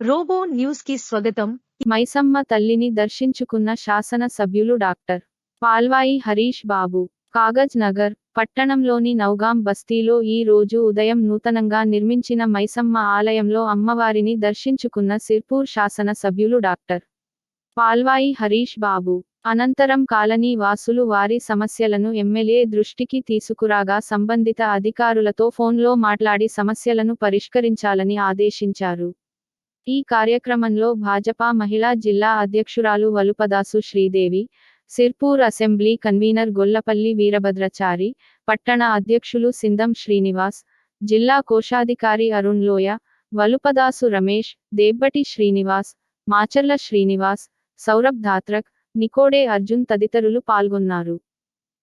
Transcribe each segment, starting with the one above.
Robo న్యూస్కి స్వాగతం మైసమ్మ తల్లిని దర్శించుకున్న శాసన సభ్యులు డాక్టర్ పాల్వాయి హరీష్ బాబు. కాగజ్ నగర్ పట్టణంలోని నౌగాం బస్తీలో ఈ రోజు ఉదయం నూతనంగా నిర్మించిన మైసమ్మ ఆలయంలో అమ్మవారిని దర్శించుకున్న సిర్పూర్ శాసన సభ్యులు డాక్టర్ పాల్వాయి హరీష్ బాబు. అనంతరం కాలనీ వాసులు వారి సమస్యలను ఎమ్మెల్యే దృష్టికి తీసుకురాగా సంబంధిత అధికారులతో ఫోన్లో మాట్లాడి సమస్యలను పరిష్కరించాలని ఆదేశించారు. ఈ కార్యక్రమంలో భాజపా మహిళా జిల్లా అధ్యక్షురాలు వలుపదాసు శ్రీదేవి సిర్పూర్ అసెంబ్లీ కన్వీనర్ గొల్లపల్లి వీరభద్రచారి పట్టణ అధ్యక్షులు సిందం శ్రీనివాస్ జిల్లా కోశాధికారి అరుణ్ లోయ వలుపదాసు రమేష్ దేబ్బటి శ్రీనివాస్ మాచర్ల శ్రీనివాస్ సౌరభ్ ధాత్రక్ నికోడే అర్జున్ తదితరులు పాల్గొన్నారు.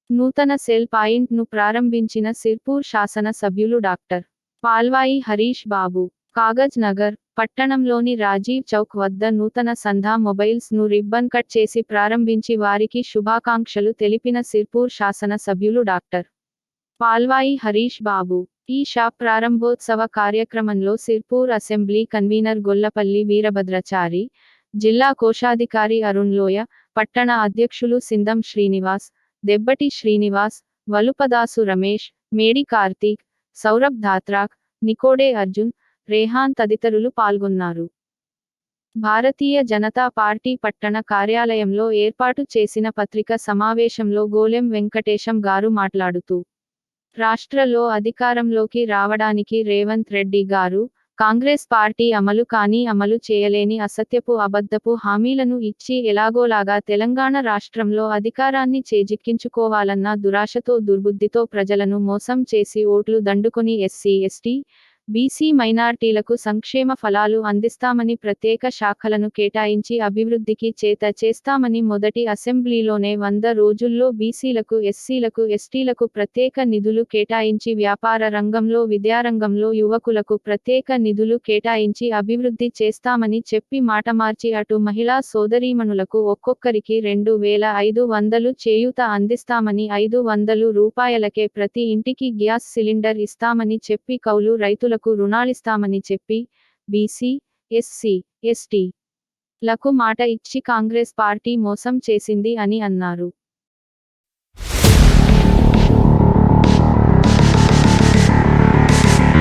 నూతన సెల్ పాయింట్ను ప్రారంభించిన సిర్పూర్ శాసన సభ్యులు డాక్టర్ పాల్వాయి హరీష్ బాబు. కాగజ్ నగర్ పట్టణంలోని రాజీవ్ చౌక్ వద్ద నూతన సంధా మొబైల్స్ను రిబ్బన్ కట్ చేసి ప్రారంభించి వారికి శుభాకాంక్షలు తెలిపిన సిర్పూర్ శాసన సభ్యులు డాక్టర్ పాల్వాయి హరీష్ బాబు. ఈ షాప్ ప్రారంభోత్సవ కార్యక్రమంలో సిర్పూర్ అసెంబ్లీ కన్వీనర్ గొల్లపల్లి వీరభద్రచారి జిల్లా కోశాధికారి అరుణ్ లోయ పట్టణ అధ్యక్షులు సిందం శ్రీనివాస్ దెబ్బటి శ్రీనివాస్ వలుపదాసు రమేష్ మేడి కార్తీక్ సౌరభ్ ధాత్రాక్ నికోడే అర్జున్ రేహాన్ తదితరులు పాల్గొన్నారు. భారతీయ జనతా పార్టీ పట్టణ కార్యాలయంలో ఏర్పాటు చేసిన పత్రిక సమావేశంలో గోలెం వెంకటేశం గారు మాట్లాడుతూ రాష్ట్రలో అధికారంలోకి రావడానికి రేవంత్ రెడ్డి గారు కాంగ్రెస్ పార్టీ అమలు కానీ అమలు చేయలేని అసత్యపు అబద్ధపు హామీలను ఇచ్చి ఎలాగోలాగా తెలంగాణ రాష్ట్రంలో అధికారాన్ని చేజిక్కించుకోవాలన్న దురాశతో దుర్బుద్ధితో ప్రజలను మోసం చేసి ఓట్లు దండుకొని ఎస్సీ ఎస్టీ బీసీ మైనార్టీలకు సంక్షేమ ఫలాలు అందిస్తామని ప్రత్యేక శాఖలను కేటాయించి అభివృద్ధికి చేత చేస్తామని మొదటి అసెంబ్లీలోనే వంద రోజుల్లో బీసీలకు ఎస్సీలకు ఎస్టీలకు ప్రత్యేక నిధులు కేటాయించి వ్యాపార రంగంలో విద్యారంగంలో యువకులకు ప్రత్యేక నిధులు కేటాయించి అభివృద్ధి చేస్తామని చెప్పి మాట మార్చి అటు మహిళా సోదరీమణులకు ఒక్కొక్కరికి రెండు వేల ఐదు వందలు చేయూత అందిస్తామని ఐదు వందలు రూపాయలకే ప్రతి ఇంటికి గ్యాస్ సిలిండర్ ఇస్తామని చెప్పి కౌలు రైతులకు రుణాలిస్తామని చెప్పి బీసీ ఎస్సీ ఎస్టీ లకు మాట ఇచ్చి కాంగ్రెస్ పార్టీ మోసం చేసింది అని అన్నారు.